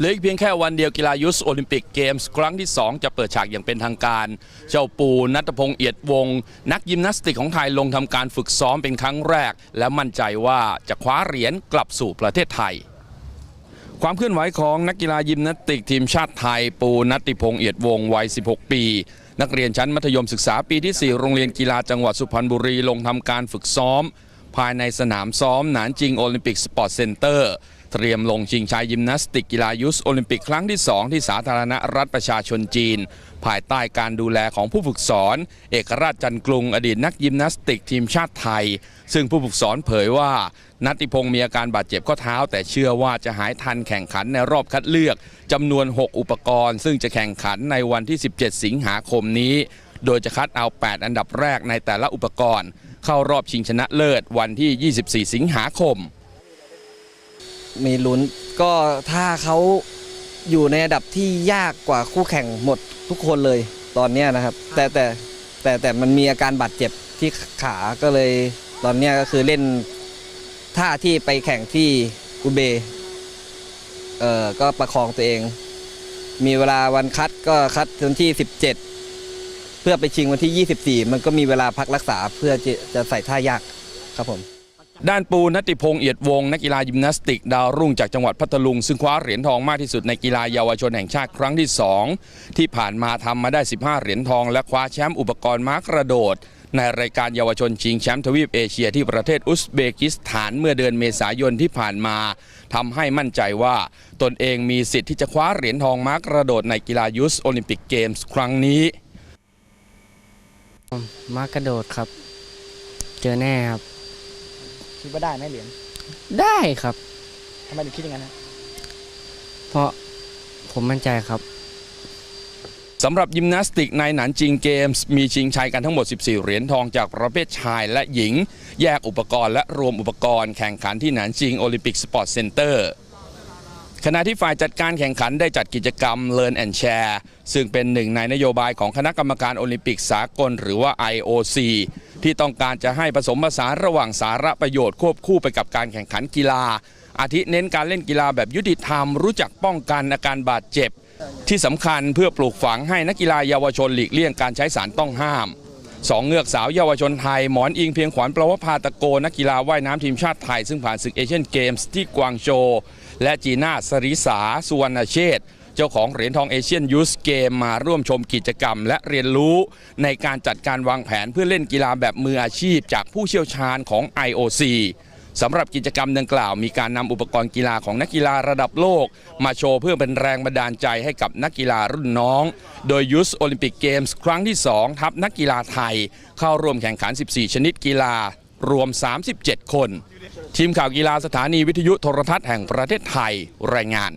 เหลืออีกเพียงแค่วันเดียวกีฬายุทธโอลิมปิกเกมส์ครั้งที่ 2 จะเปิดฉากอย่างเป็นทางการ เจ้าปูนัทพงษ์เอียดวง นักยิมนาสติกของไทยลงทำการฝึกซ้อมเป็นครั้งแรก และมั่นใจว่าจะคว้าเหรียญกลับสู่ประเทศไทย ความเคลื่อนไหวของนักกีฬายิมนาสติกทีมชาติไทย ปูนัตติพงษ์เอียดวงวัย 16 ปีนักเรียนชั้นมัธยมศึกษาปีที่ 4 โรงเรียนกีฬาจังหวัดสุพรรณบุรีลงทำการฝึกซ้อม ภายในสนามซ้อมหนานจิงโอลิมปิกสปอร์ตเซ็นเตอร์ เตรียมลงชิงชัยยิมนาสติกกีฬายุทธโอลิมปิกครั้งที่ 2 ที่สาธารณรัฐประชาชนจีน ภายใต้การดูแลของผู้ฝึกสอน เอกราชจันกรุงอดีตนักยิมนาสติกทีมชาติไทย ซึ่งผู้ฝึกสอนเผยว่านัตติพงศ์มีอาการบาดเจ็บข้อเท้า แต่เชื่อว่าจะหายทันแข่งขันในรอบคัดเลือกจำนวน 6 อุปกรณ์ ซึ่งจะแข่งขันในวันที่ 17 สิงหาคมนี้ โดยจะคัดเอา 8 อันดับแรกในแต่ละอุปกรณ์ เข้ารอบชิงชนะเลิศวันที่ 24 สิงหาคม มีลุ้นก็ถ้าเขาอยู่ในระดับที่ยากกว่าคู่แข่งหมดทุกคนเลยตอนเนี้ยนะครับ แต่แต่แต่แต่มันมีอาการบาดเจ็บที่ขาก็เลยตอนเนี้ยก็คือเล่นท่าที่ไปแข่งที่อุเบย์เอ่อก็ประคองตัวเอง มีเวลาวันคัดก็คัดวันที่ 17 เพื่อไปชิงวันที่ 24 มันก็มีเวลาพักรักษาเพื่อจะจะใส่ท่ายากครับผม ด้านปูนัติพงษ์เอียดวงนักกีฬายิมนาสติก ดาวรุ่งจากจังหวัดพัทลุง ซึ่งคว้าเหรียญทองมากที่สุดในกีฬาเยาวชนแห่งชาติครั้งที่ 2 ที่ผ่านมาทำมาได้ 15 เหรียญทอง และคว้าแชมป์อุปกรณ์ม้ากระโดด ในรายการเยาวชนชิงแชมป์ทวีปเอเชียที่ประเทศอุซเบกิสถานเมื่อเดือนเมษายนที่ผ่านมาทำให้มั่นใจว่าตนเองมีสิทธิ์ที่จะคว้าเหรียญทองม้ากระโดดในกีฬายุทธโอลิมปิกเกมส์ครั้งนี้มากระโดดครับ เจอแน่ครับ คิดว่าได้ไหมเหรียญได้ครับทำไมถึงคิดอย่างนั้นนะเพราะผมมั่นใจครับ สำหรับยิมนาสติกในหนานจิงเกมส์มีชิงชัยกันทั้งหมด 14 เหรียญทองจากประเภทชายและหญิง แยกอุปกรณ์และรวมอุปกรณ์แข่งขันที่หนานจิงโอลิมปิกสปอร์ตเซ็นเตอร์ขณะที่ฝ่ายจัดการแข่งขันได้จัดกิจกรรม Learn and Share ซึ่งเป็นหนึ่งในนโยบายของคณะกรรมการโอลิมปิกสากลหรือว่า IOC ที่ต้องการจะให้ผสมผสานระหว่างสาระประโยชน์ควบคู่ไปกับการแข่งขันกีฬา อาทิเน้นการเล่นกีฬาแบบยุติธรรม รู้จักป้องกันอาการบาดเจ็บ ที่สำคัญเพื่อปลูกฝังให้นักกีฬาเยาวชนหลีกเลี่ยงการใช้สารต้องห้ามสองเงือกสาวเยาวชนไทย หมอนอิงเพียงขวัญประวภาตะโก นักกีฬาว่ายน้ำทีมชาติไทย ซึ่งผ่านศึกเอเชียนเกมส์ที่กวางโจ และจีน่าสริสาสุวรรณเชษฐ์ เจ้าของเหรียญทองเอเชียนยูสเกมมาร่วมชมกิจกรรม และเรียนรู้ในการจัดการวางแผนเพื่อเล่นกีฬาแบบมืออาชีพ จากผู้เชี่ยวชาญของ IOC สำหรับกิจกรรมดังกล่าว มีการนำอุปกรณ์กีฬาของนักกีฬาระดับโลก มาโชว์เพื่อเป็นแรงบันดาลใจให้กับนักกีฬารุ่นน้อง โดยยุสโอลิมปิกเกมส์ครั้งที่ 2 ทัพนักกีฬาไทย เข้าร่วมแข่งขัน 14 ชนิดกีฬารวม 37 คน ทีมข่าวกีฬาสถานีวิทยุโทรทัศน์แห่งประเทศไทยรายงาน